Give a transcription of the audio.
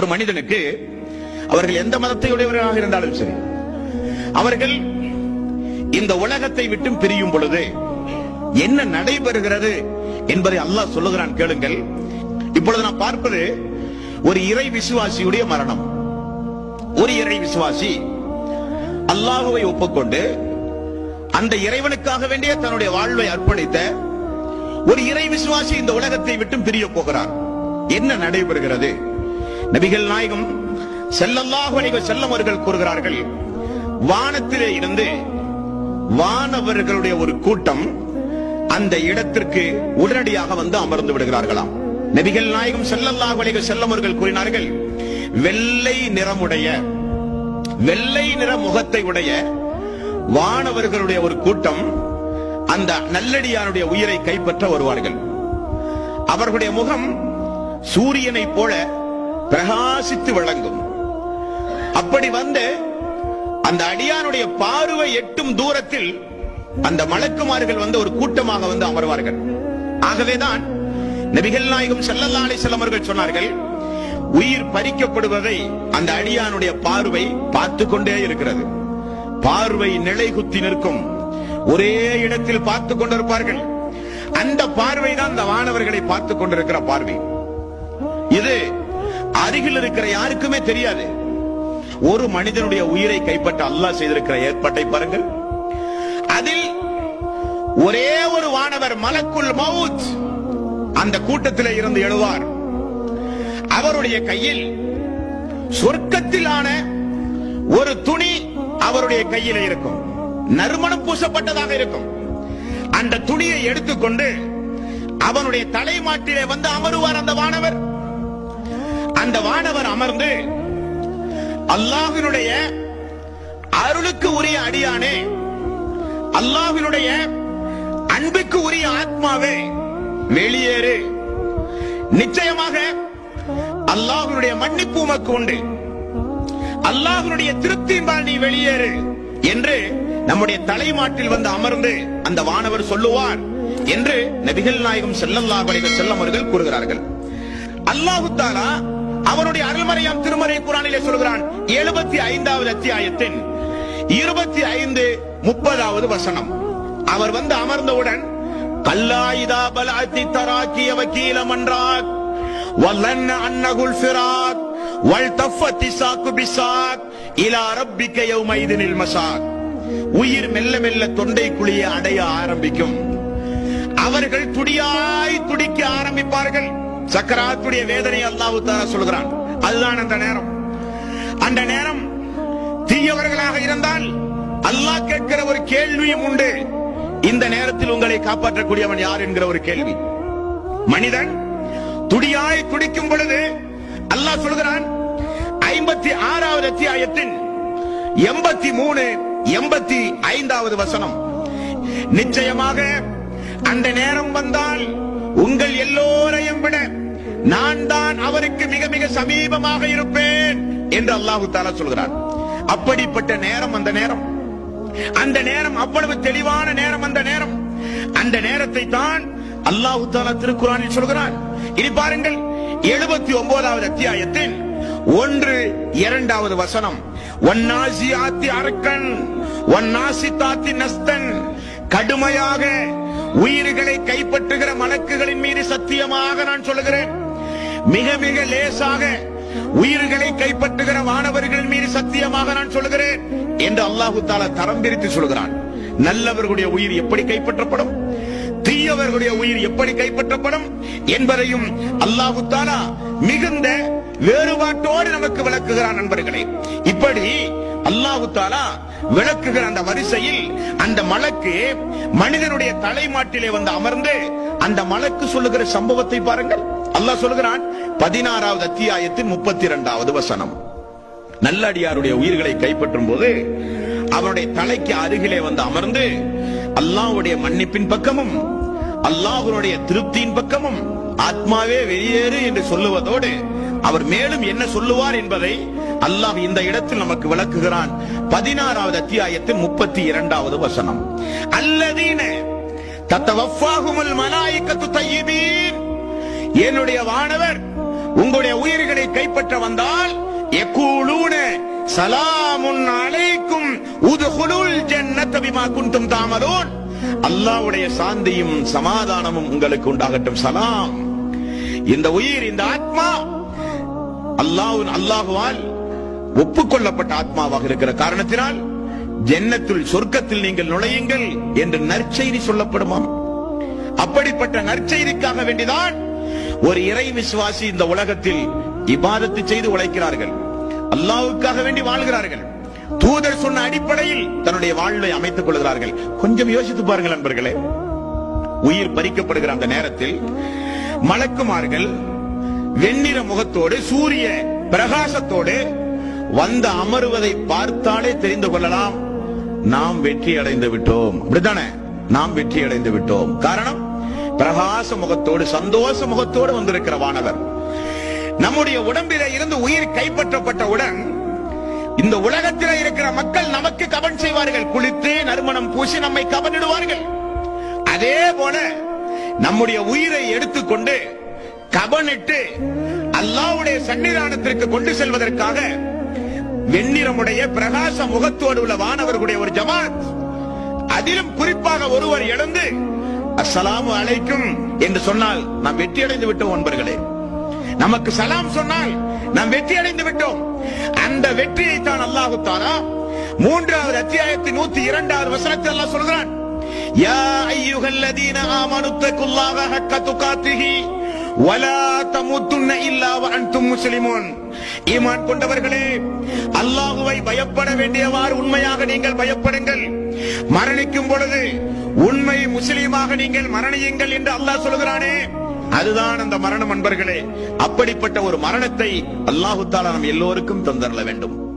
ஒரு மனிதனுக்கு அவர்கள் எந்த மதத்தை உடையவர்களாக இருந்தாலும் சரி அவர்கள் இந்த உலகத்தை விட்டு பிரியும் பொழுது என்ன நடைபெறுகிறது என்பதை அல்லாஹ் சொல்லுகிறான் கேளுங்கள். இப்பொழுது நான் பார்ப்பது ஒரு இறை விசுவாசியுடைய மரணம். ஒரு இறை விசுவாசி அல்லாஹுவை ஒப்புக்கொண்டு அந்த இறைவனுக்காக வேண்டிய தன்னுடைய வாழ்வை அர்ப்பணித்த ஒரு இறை விசுவாசி இந்த உலகத்தை விட்டு பிரிய போகிறார். என்ன நடைபெறுகிறது? நபிகள் நாயகம் செல்லல்லாக அலைஹி செல்லம் அவர்கள் கூறுகிறார்கள் வானத்திலே இருந்து வானவர்களுடைய ஒரு கூட்டம் அந்த இடத்திற்கு உடனடியாக வந்து அமர்ந்து விடுகிறார்களாம். நபிகள் நாயகம் செல்லல்லாக அலைஹி செல்லம் அவர்கள் கூறினார்கள் வெள்ளை நிறமுடைய வெள்ளை நிற முகத்தை உடைய வானவர்களுடைய ஒரு கூட்டம் அந்த நல்லடியாருடைய உயிரை கைப்பற்ற வருவார்கள். அவர்களுடைய முகம் சூரியனை போல பிரகாசித்து விளங்கும் அப்படி வந்து அந்த அடியானுடைய பார்வை எட்டும் தூரத்தில் அந்த மலக்குமார்கள் வந்து ஒரு கூட்டமாக வந்து அமர்வார்கள். ஆகவேதான் நபிகள் நாயகம் செல்லல்லா அலைஹி அவர்கள் சொன்னார்கள் உயிர் பறிக்கப்படுவதை அந்த அடியானுடைய பார்வை பார்த்து கொண்டே இருக்கிறது. பார்வை நிலை குத்தி நிற்கும். ஒரே இடத்தில் பார்த்து கொண்டிருப்பார்கள். அந்த பார்வை தான் அந்த வானவர்களை பார்த்து கொண்டிருக்கிற பார்வை. இது அருகில் இருக்கிற யாருக்குமே தெரியாது. ஒரு மனிதனுடைய உயிரை கைப்பற்ற அல்லாஹ் செய்திருக்கிற ஏற்பாட்டை பாருங்கள். அதில் ஒரே ஒரு வானவர் மலக்குள் மவுத் அந்த கூட்டத்தில் இருந்து எழுவார். அவருடைய கையில் சொர்க்கத்திலான ஒரு துணி அவருடைய கையில் இருக்கும். நறுமணம் பூசப்பட்டதாக இருக்கும். அந்த துணியை எடுத்துக்கொண்டு அவனுடைய தலைமாட்டிலே வந்து அமருவார் அந்த வானவர். அந்த வானவர் அமர்ந்து அல்லாஹினுடைய அருளுக்கு உரிய அடியானே அல்லாஹினுடைய அன்புக்கு உரிய ஆத்மாவே வெளியேறு. நிச்சயமாக அல்லாஹ்வுடைய மன்னிப்பு உமக்கு உண்டு. அல்லாஹ்வுடைய திருப்தியின்பால் நீ வெளியேறு என்று நம்முடைய தலைமாட்டில் வந்து அமர்ந்து அந்த வானவர் சொல்லுவார் என்று நபிகள் நாயகம் ஸல்லல்லாஹு செல்லம் அவர்கள் கூறுகிறார்கள். அல்லாஹு தாலா அவருடைய அருள்மறையாம் திருமறை குரானிலே சொல்கிறான் எழுபத்தி ஐந்தாவது அத்தியாயத்தின் இருபத்தி ஐந்து முப்பதாவது வசனம். அவர் வந்து அமர்ந்தவுடன் கல்லாயுதா பலாத்தி தராக்கிய வக்கீல மன்றாக் வல்லன்ன அன்னகுல் ஃபிராக் வல் தஃபத்தி சாக்கு பிசாக் இலா ரப்பிக்க யௌமைதினில் மசாக் உயிர் மெல்ல மெல்ல தொண்டை குழியை அடைய ஆரம்பிக்கும். அவர்கள் துடியாய் துடிக்க ஆரம்பிப்பார்கள். சக்கராத்துடைய வேதனை அல்லாஹ் தாலா சொல்கிறான். அதுதான் அந்த நேரம். அந்த நேரம் தீயவர்களாக இருந்தால் அல்லாஹ் கேட்கிற ஒரு கேள்வியும் உண்டு. இந்த நேரத்தில் உங்களை காப்பாற்றக்கூடியவன் யார் என்கிற ஒரு கேள்வி. மனிதன் துடியாய் துடிக்கும் பொழுது அல்லாஹ் சொல்கிறான் ஐம்பத்தி ஆறாவது அத்தியாயத்தின் எண்பத்தி மூணு எண்பத்தி ஐந்தாவது வசனம். நிச்சயமாக அந்த நேரம் வந்தால் உங்கள் எல்லோரையும் விட நான் தான் அவருக்கு மிக மிக சமீபமாக இருப்பேன் என்று அல்லாஹு தாலா சொல்கிறார். அப்படிப்பட்ட நேரம் அந்த நேரம். அந்த நேரம் அவ்வளவு தெளிவான நேரம் அந்த நேரம். அந்த நேரத்தை தான் அல்லாஹு தாலா திருக்குறானில் சொல்கிறான் இனி பாருங்கள் எழுபத்தி ஒன்பதாவது அத்தியாயத்தின் ஒன்று இரண்டாவது வசனம். ஒன்னாசி ஆத்தி அரக்கன் ஒன்னாசி தாத்தி நஸ்தன் கடுமையாக உயிர்களை கைப்பற்றுகிற மலக்குகளின் மீது சத்தியமாக நான் சொல்லுகிறேன். மிக மிக லேசாக உயிர்களை கைப்பற்றுகிற மாணவர்கள் மீது சத்தியமாக நான் சொல்லுகிறேன் என்று அல்லாஹு தாலா தரம் பிரித்து சொல்கிறான் நல்லவர்களுடைய உயிர் எப்படி கைப்பற்றப்படும்? தீயவர்களுடைய உயிர் எப்படி கைப்பற்றப்படும் என்பதையும் அல்லாஹு தாலா மிகுந்த வேறுபாட்டோடு நமக்கு விளக்குகிறான் நண்பர்களே. இப்படி அல்லாஹு தாலா விளக்குகிற அந்த வரிசையில் அந்த மலக்கு மனிதனுடைய தலைமாட்டிலே வந்து அமர்ந்து அந்த மலக்கு சொல்லுகிற சம்பவத்தை பாருங்கள். அல்லாஹ் சொல்லுகிறான் பதினாறாவது அத்தியாயத்தின் முப்பத்தி இரண்டாவது வசனம் நல்லடியாருடைய உயிர்களை கைப்பற்றும் போது அவருடைய தலைக்கு அருகிலே வந்து அமர்ந்து அல்லாஹ்வுடைய மன்னிப்பின் பக்கமும் அல்லாஹ்வுடைய திருப்தியின் பக்கமும் ஆத்மாவே வெளியேறு என்று சொல்லுவதோடு அவர் மேலும் என்ன சொல்லுவார் என்பதை அல்லாஹ் இந்த இடத்தில் நமக்கு விளக்குகிறான். பதினாறாவது அத்தியாயத்தின் முப்பத்தி இரண்டாவது வசனம். அல்லதீன தத்தவஃபாகுமுல் மலாயிக்கத்து தையிபீன் என்னுடைய வானவர் உங்களுடைய உயிர்களை கைப்பற்ற வந்தால் எக்கூலூன சலாமுன் அலைக்கும் உதுகுலுல் ஜன்னத பிமா குன்தும் தாமலூன். அல்லாஹ்வுடைய சாந்தியும் சமாதானமும் உங்களுக்கு உண்டாகட்டும். சலாம். இந்த உயிர் இந்த ஆத்மா அல்லாஹ் அல்லாஹுவால் ஒப்புக்கொள்ளப்பட்ட ஆத்மாவாக இருக்கிற காரணத்தினால் ஜன்னத்துள் சொர்க்கத்தில் நீங்கள் நுழையுங்கள் என்று நற்செய்தி சொல்லப்படுமாம். அப்படிப்பட்ட நற்செய்திக்காக வேண்டிதான் ஒரு இறை விசுவாசி இந்த உலகத்தில் இபாதத்து செய்து உழைக்கிறார்கள். அல்லாவுக்காக வேண்டி வாழ்கிறார்கள். தூதர் சொன்ன அடிப்படையில் தன்னுடைய வாழ்வை அமைத்துக் கொள்கிறார்கள். கொஞ்சம் யோசித்து பாருங்கள் நண்பர்களே. உயிர் பறிக்கப்படுகிற அந்த நேரத்தில் மலக்குமார்கள் வெண்ணிற முகத்தோடு சூரிய பிரகாசத்தோடு வந்து அமருவதை பார்த்தாலே தெரிந்து கொள்ளலாம். நாம் வெற்றி அடைந்து விட்டோம். அப்படித்தானே? நாம் வெற்றி அடைந்து விட்டோம். காரணம்? பிரகாச முகத்தோடு சந்தோஷ முகத்தோடு வந்திருக்கிற வானவர். நம்முடைய உடம்பில இருந்து உயிர் கைப்பற்றப்பட்டவுடன் இந்த உலகத்தில் இருக்கிற மக்கள் நமக்கு கவன் செய்வார்கள். குளித்து நறுமணம் பூசி நம்மை கவனிடுவார்கள் அதே போல நம்முடைய உயிரை எடுத்துக்கொண்டு கவனிட்டு அல்லாவுடைய சன்னிதானத்திற்கு கொண்டு செல்வதற்காக வெண்ணிறமுடைய பிரகாச முகத்தோடு உள்ள வானவர்களுடைய ஒரு ஜமாத். அதிலும் குறிப்பாக ஒருவர் இழந்து அஸ்ஸலாமு அழைக்கும் என்று சொன்னால் நாம் வெற்றி அடைந்து விட்டோம் நண்பர்களே நமக்கு சலாம் சொன்னால் நாம் வெற்றி அடைந்து விட்டோம். அந்த வெற்றியை தான் அல்லாஹு தாரா மூன்றாவது அத்தியாயத்தின் நூத்தி இரண்டாவது வசனத்தில் அல்லாஹ் சொல்கிறான். யா ஐயுகல்லதீன ஆமனு தக்குல்லாஹ ஹக்க துகாத்திஹி வலா தமுத்துன்ன இல்லா வஅன்தும் முஸ்லிமூன். ஈமான் கொண்டவர்களே அல்லாஹுவை பயப்பட வேண்டியவாறு உண்மையாக நீங்கள் பயப்படுங்கள். மரணிக்கும் பொழுது உண்மை முஸ்லீமாக நீங்கள் மரணியுங்கள் என்று அல்லாஹ் சொல்கிறானே அதுதான் அந்த மரணம் அன்பர்களே அப்படிப்பட்ட ஒரு மரணத்தை அல்லாஹு தாலா நம் எல்லோருக்கும் தந்தரல வேண்டும்.